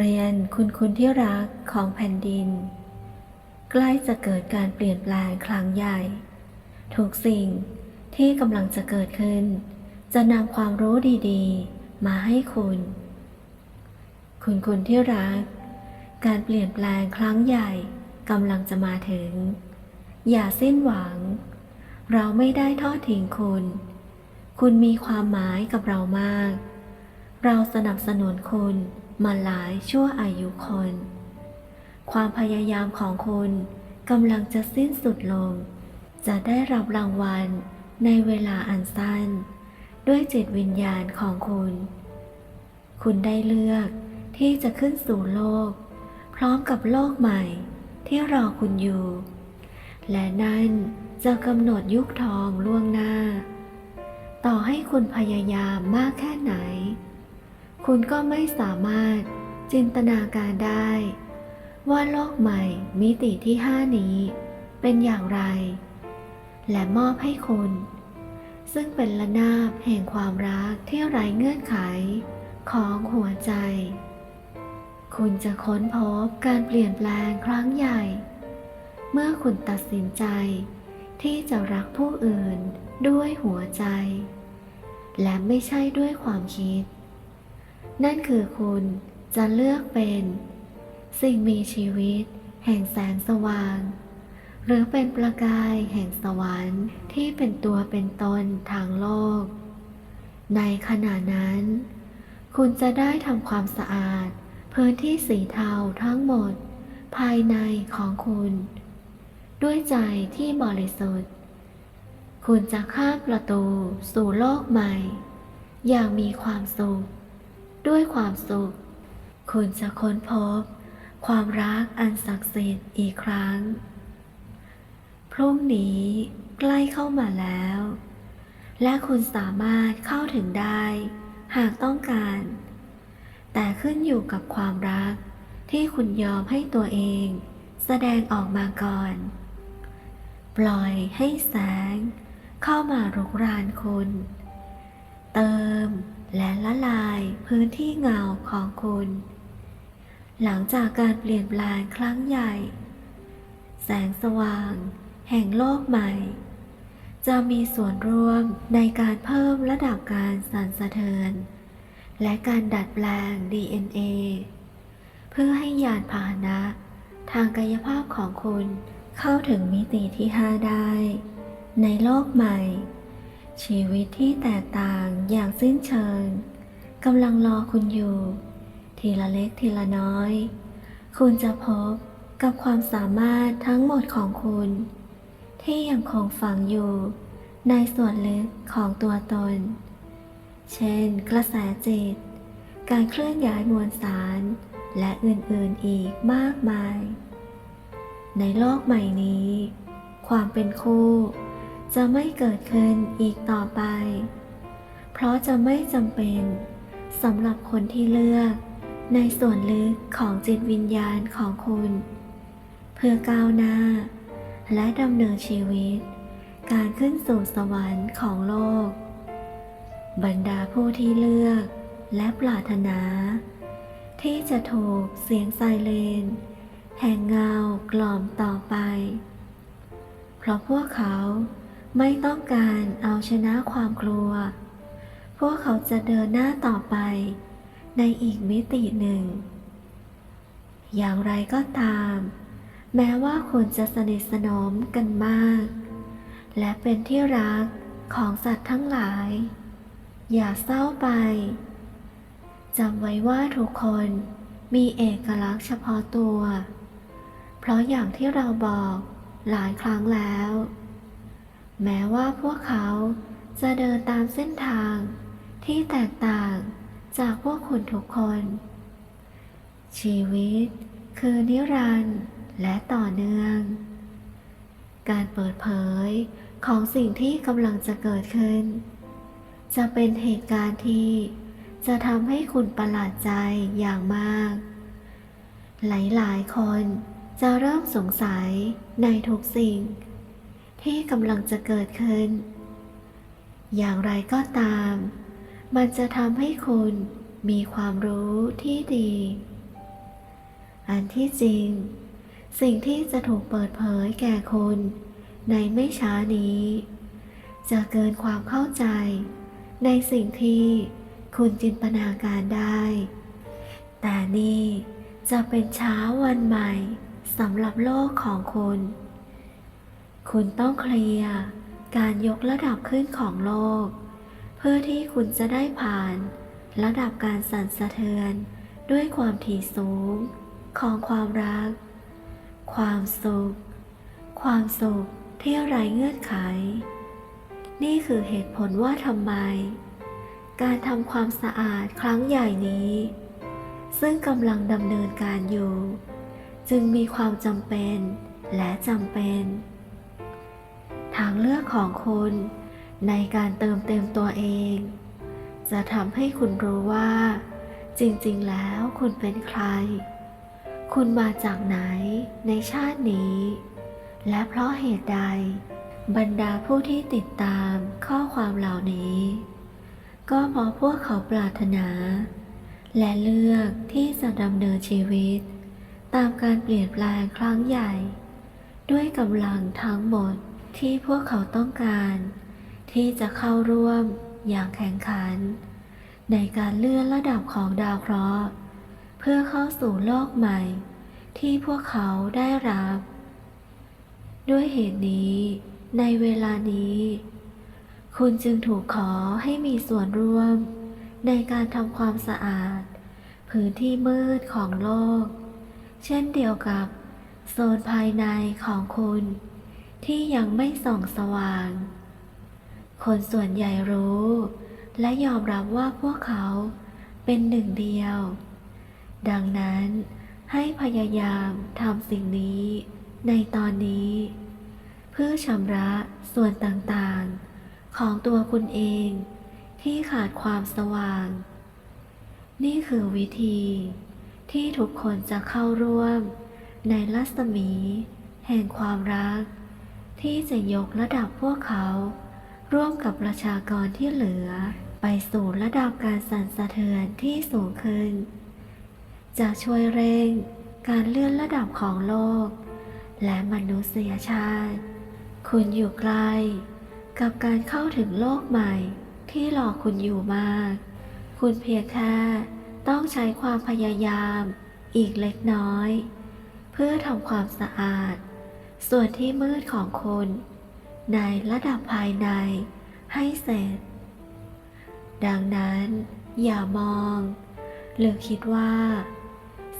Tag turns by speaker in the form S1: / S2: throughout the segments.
S1: เรียนคุณคุณที่รักของแผ่นดิน ใกล้จะเกิดการเปลี่ยนแปลงครั้งใหญ่ ทุกสิ่งที่กำลังจะเกิดขึ้น จะนำความรู้ดีๆ มาให้คุณ คุณคุณที่รัก การเปลี่ยนแปลงครั้งใหญ่กำลังจะมาถึง อย่าสิ้นหวัง เราไม่ได้ทอดทิ้งคุณ คุณมีความหมายกับเรามาก เราสนับสนุนคุณ มาหลายชั่วอายุคน ความพยายามของคุณกำลังจะสิ้นสุดลง จะได้รับรางวัลในเวลาอันสั้น ด้วยจิตวิญญาณของคุณ คุณได้เลือกที่จะขึ้นสู่โลก พร้อมกับโลกใหม่ที่รอคุณอยู่ และนั่นจะกำหนดยุคทองล่วงหน้า ต่อให้คุณพยายามมากแค่ไหน คุณก็ไม่สามารถจินตนาการได้ ว่าโลกใหม่มิติที่ห้านี้ เป็นอย่างไร และมอบให้คุณ ซึ่งเป็นระนาบแห่งความรักที่ไร้เงื่อนไขของหัวใจ คุณจะค้นพบการเปลี่ยนแปลงครั้งใหญ่ เมื่อคุณตัดสินใจ ที่จะรักผู้อื่นด้วยหัวใจ และไม่ใช่ด้วยความคิด นั่นคือคุณจะเลือกเป็น สิ่งมีชีวิต แห่งแสงสว่าง หรือเป็นประกายแห่งสวรรค์ที่เป็นตัวเป็นตนทางโลก ในขณะนั้น คุณจะได้ทำความสะอาด พื้นที่สีเทาทั้งหมด ภายในของคุณ ด้วยใจที่บริสุทธิ์ คุณจะข้ามประตูสู่โลกใหม่ อย่างมีความสุข ด้วยความสุข คุณจะค้นพบ ความรักอันศักดิ์สิทธิ์อีกครั้ง พรุ่งนี้ใกล้เข้ามาแล้ว และคุณสามารถเข้าถึงได้ หากต้องการ แต่ขึ้นอยู่กับความรักที่คุณยอมให้ตัวเอง แสดงออกมาก่อน ปล่อยให้แสง เข้ามารุกรานคุณ เติม และละลายพื้นที่เงาของคุณ หลังจากการเปลี่ยนแปลงครั้งใหญ่ แสงสว่าง แห่งโลกใหม่ จะมีส่วนร่วมในการเพิ่มระดับการสั่นสะเทือน และการดัดแปลง DNA เพื่อให้ยานพาหนะ ทางกายภาพของคุณเข้าถึงมิติที่ 5 ได้ ในโลกใหม่ ชีวิตที่แตกต่างอย่างสิ้นเชิงกำลังรอคุณอยู่ ทีละเล็กทีละน้อย คุณจะพบกับความสามารถทั้งหมดของคุณ ที่ยังคงฝังอยู่ในส่วนลึกของตัวตน เช่น กระแสจิต การเคลื่อนย้ายมวลสาร และอื่นๆอีกมากมาย ในโลกใหม่นี้ ความเป็นคู่ จะไม่เกิดขึ้นอีกต่อไป เพราะจะไม่จำเป็นสำหรับคนที่เลือกในส่วนลึกของจิตวิญญาณของคุณ เพื่อก้าวหน้า และดำเนินชีวิต การขึ้นสู่สวรรค์ของโลก บรรดาผู้ที่เลือกและปรารถนา ที่จะถูกเสียงไซเรนแห่งเงากล่อมต่อไป เพราะพวกเขา ไม่ต้องการเอาชนะความกลัว พวกเขาจะเดินหน้าต่อไป ในอีกมิติหนึ่ง อย่างไรก็ตาม แม้ว่าคุณจะสนิทสนมกันมาก และเป็นที่รักของสัตว์ทั้งหลาย อย่าเศร้าไปจำไว้ว่าทุกคนมีเอกลักษณ์เฉพาะตัว เพราะอย่างที่เราบอกหลายครั้งแล้ว แม้ว่าพวกเขาจะเดินตามเส้นทางที่แตกต่างจากพวกคุณทุกคน ชีวิตคือนิรันดร์และต่อเนื่อง การเปิดเผยของสิ่งที่กำลังจะเกิดขึ้น จะเป็นเหตุการณ์ที่จะทำให้คุณประหลาดใจอย่างมาก หลายๆ คนจะเริ่มสงสัยในทุกสิ่ง ที่กำลังจะเกิดขึ้น อย่างไรก็ตาม มันจะทำให้คุณมีความรู้ที่ดี อันที่จริง สิ่งที่จะถูกเปิดเผยแก่คุณในไม่ช้านี้ จะเกินความเข้าใจ ในสิ่งที่คุณจินตนาการได้ แต่นี่จะเป็นเช้าวันใหม่สำหรับโลกของคุณ คุณต้องเคลียร์ การยกระดับขึ้นของโลก เพื่อที่คุณจะได้ผ่าน ระดับการสั่นสะเทือน ด้วยความถี่สูง ของความรัก ความสุข ความสุขที่ไร้เงื่อนไข นี่คือเหตุผลว่าทำไม การทำความสะอาดครั้งใหญ่นี้ ซึ่งกำลังดำเนินการอยู่ จึงมีความจำเป็นและจำเป็น ทางเลือกของคุณในการเติมเต็มตัวเอง จะทำให้คุณรู้ว่า จริงๆ แล้วคุณเป็นใคร คุณมาจากไหนในชาตินี้ และเพราะเหตุใด บรรดาผู้ที่ติดตามข้อความเหล่านี้ ก็เพราะพวกเขาปรารถนา และเลือกที่จะดำเนินชีวิต ตามการเปลี่ยนแปลงครั้งใหญ่ ด้วยกำลังทั้งหมด ที่พวกเขาต้องการ ที่จะเข้าร่วมอย่างแข่งขัน ในการเลื่อนระดับของดาวเคราะห์ เพื่อเข้าสู่โลกใหม่ ที่พวกเขาได้รับ ด้วยเหตุนี้ ในเวลานี้ คุณจึงถูกขอให้มีส่วนร่วม ในการทำความสะอาด พื้นที่มืดของโลก เช่นเดียวกับโซนภายในของคุณ ที่ยังไม่ส่องสว่าง คนส่วนใหญ่รู้ และยอมรับว่าพวกเขาเป็นหนึ่งเดียว ดังนั้นให้พยายามทำสิ่งนี้ ในตอนนี้ เพื่อชำระส่วนต่างๆ ของตัวคุณเองที่ขาดความสว่าง นี่คือวิธี ที่ทุกคนจะเข้าร่วมในรัศมี แห่งความรัก ที่จะยกระดับพวกเขา ร่วมกับประชากรที่เหลือ ไปสู่ระดับการสั่นสะเทือนที่สูงขึ้น จะช่วยเร่งการเลื่อนระดับของโลก และมนุษยชาติ คุณอยู่ใกล้กับการเข้าถึงโลกใหม่ ที่รอคุณอยู่มาก คุณเพียงแค่ต้องใช้ความพยายามอีกเล็กน้อย เพื่อทำความสะอาด ส่วนที่มืดของคุณในระดับภายในให้เสร็จ ดังนั้นอย่ามอง หรือคิดว่า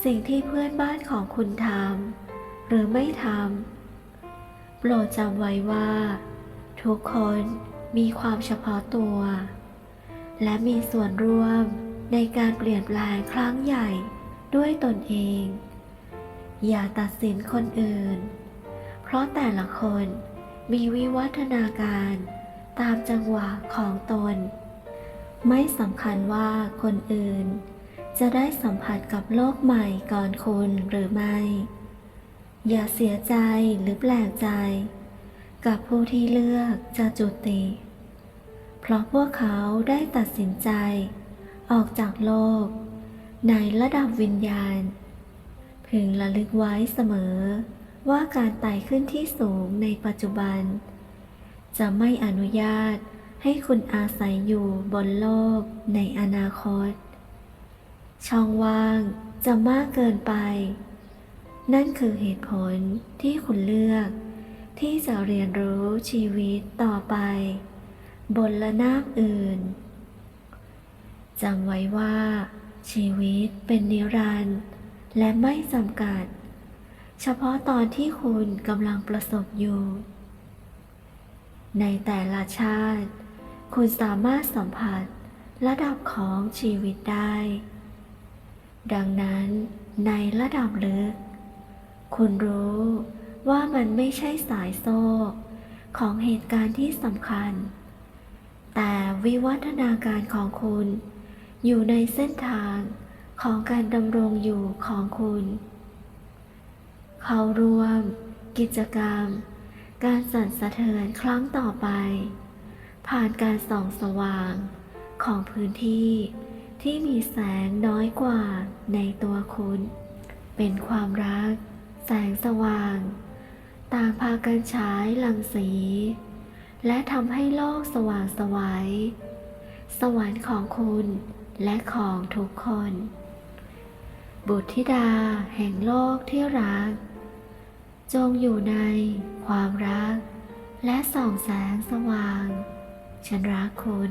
S1: สิ่งที่เพื่อนบ้านของคุณทำหรือไม่ทำโปรดจำไว้ว่า ทุกคนมีความเฉพาะตัว และมีส่วนร่วมในการเปลี่ยนแปลงครั้งใหญ่ด้วยตนเอง อย่าตัดสินคนอื่น เพราะแต่ละคนมีวิวัฒนาการตามจังหวะของตน ไม่สำคัญว่าคนอื่น จะได้สัมผัสกับโลกใหม่ก่อนคุณหรือไม่ อย่าเสียใจหรือแปลกใจ กับผู้ที่เลือกจะจุติ เพราะพวกเขาได้ตัดสินใจ ออกจากโลก ในระดับวิญญาณ พึงระลึกไว้เสมอ ว่าการไต่ขึ้นที่สูงในปัจจุบัน จะไม่อนุญาตให้คุณอาศัยอยู่บนโลกในอนาคต ช่องว่างจะมากเกินไป นั่นคือเหตุผลที่คุณเลือก ที่จะเรียนรู้ชีวิตต่อไป บนละนาบอื่นจำไว้ว่าชีวิตเป็นนิรันดร์และไม่จำกัด เฉพาะตอนที่คุณกำลังประสบอยู่ ในแต่ละชาติ คุณสามารถสัมผัสระดับของชีวิตได้ ดังนั้นในระดับลึก คุณรู้ว่ามันไม่ใช่สายโซ่ของเหตุการณ์ที่สำคัญ แต่วิวัฒนาการของคุณ อยู่ในเส้นทางของการดำรงอยู่ของคุณ เขาร่วม กิจกรรม การสั่นสะเทือนครั้งต่อไป ผ่านการส่องสว่างของพื้นที่ที่มีแสงน้อยกว่าในตัวคุณ เป็นความรัก แสงสว่าง ต่างพากันฉายลังสี และทำให้โลกสว่างไสวัย สวรรค์ของคุณและของทุกคน บุตรธิดาแห่งโลกที่รัก จงอยู่ในความรัก และส่องแสงสว่าง ฉันรักคุณ